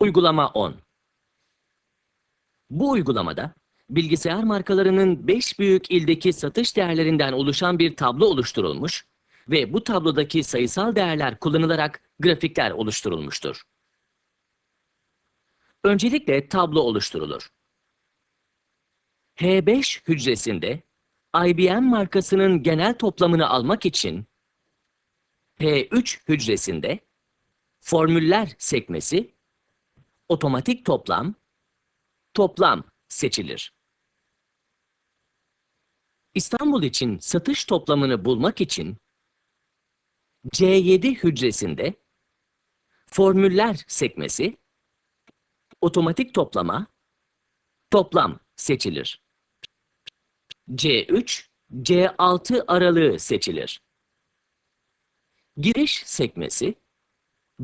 Uygulama 10 Bu uygulamada bilgisayar markalarının 5 büyük ildeki satış değerlerinden oluşan bir tablo oluşturulmuş ve bu tablodaki sayısal değerler kullanılarak grafikler oluşturulmuştur. Öncelikle tablo oluşturulur. H5 hücresinde IBM markasının genel toplamını almak için H3 hücresinde formüller sekmesi otomatik toplam toplam seçilir. İstanbul için satış toplamını bulmak için C7 hücresinde formüller sekmesi otomatik toplama toplam seçilir. C3 C6 aralığı seçilir. Giriş sekmesi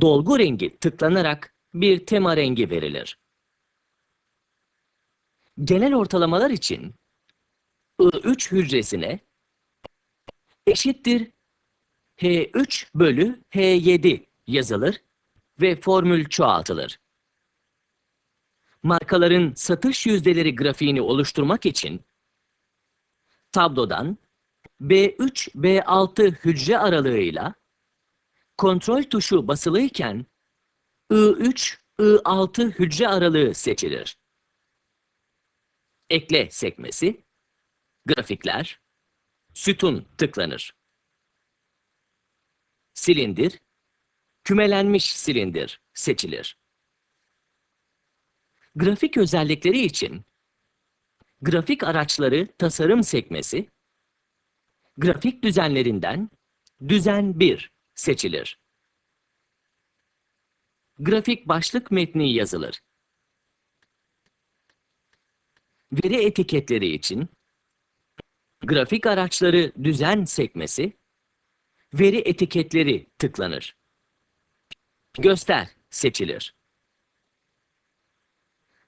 dolgu rengi tıklanarak bir tema rengi verilir. Genel ortalamalar için I3 hücresine eşittir H3 bölü H7 yazılır ve formül çoğaltılır. Markaların satış yüzdeleri grafiğini oluşturmak için tablodan B3 B6 hücre aralığıyla kontrol tuşu basılıyken I3 I6 hücre aralığı seçilir. Ekle sekmesi, grafikler, sütun tıklanır. Silindir, kümelenmiş silindir seçilir. Grafik özellikleri için grafik araçları tasarım sekmesi, grafik düzenlerinden düzen 1 seçilir. Grafik başlık metni yazılır. Veri etiketleri için grafik araçları düzen sekmesi, veri etiketleri tıklanır. Göster seçilir.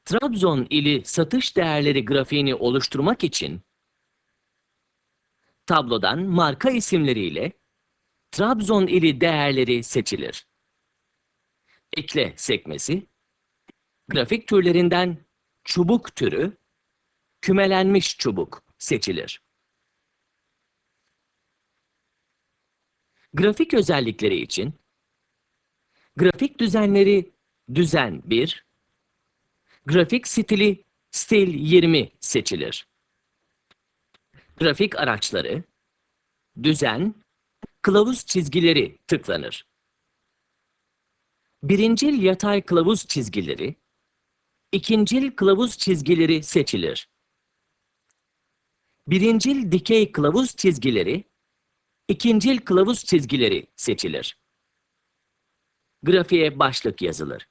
Trabzon ili satış değerleri grafiğini oluşturmak için tablodan marka isimleriyle Trabzon ili değerleri seçilir. Ekle sekmesi, grafik türlerinden çubuk türü, kümelenmiş çubuk seçilir. Grafik özellikleri için grafik düzenleri düzen 1, grafik stili stil 20 seçilir. Grafik araçları düzen kılavuz çizgileri tıklanır. Birincil yatay kılavuz çizgileri, ikincil kılavuz çizgileri seçilir. Birincil dikey kılavuz çizgileri, ikincil kılavuz çizgileri seçilir. Grafiğe başlık yazılır.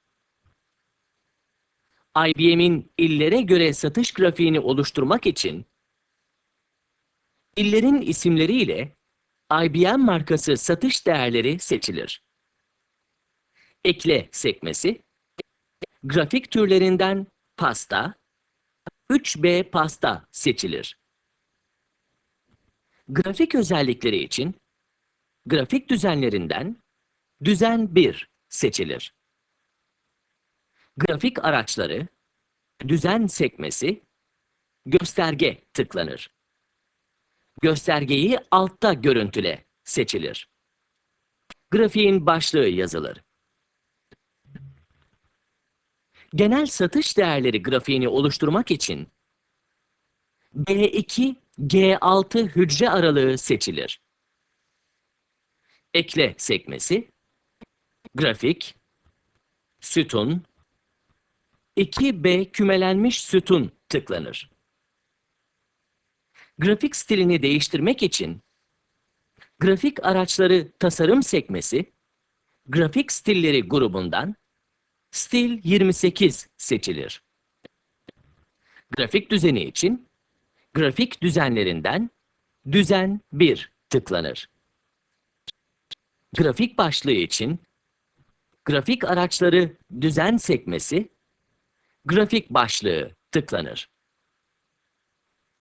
IBM'in illere göre satış grafiğini oluşturmak için illerin isimleriyle IBM markası satış değerleri seçilir. Ekle sekmesi, grafik türlerinden pasta, 3B pasta seçilir. Grafik özellikleri için grafik düzenlerinden düzen 1 seçilir. Grafik araçları, düzen sekmesi, gösterge tıklanır. Göstergeyi altta görüntüle seçilir. Grafiğin başlığı yazılır. Genel satış değerleri grafiğini oluşturmak için B2 G6 hücre aralığı seçilir. Ekle sekmesi, grafik, sütun, 2B kümelenmiş sütun tıklanır. Grafik stilini değiştirmek için grafik araçları tasarım sekmesi, grafik stilleri grubundan stil 28 seçilir. Grafik düzeni için grafik düzenlerinden düzen 1 tıklanır. Grafik başlığı için grafik araçları düzen sekmesi, grafik başlığı tıklanır.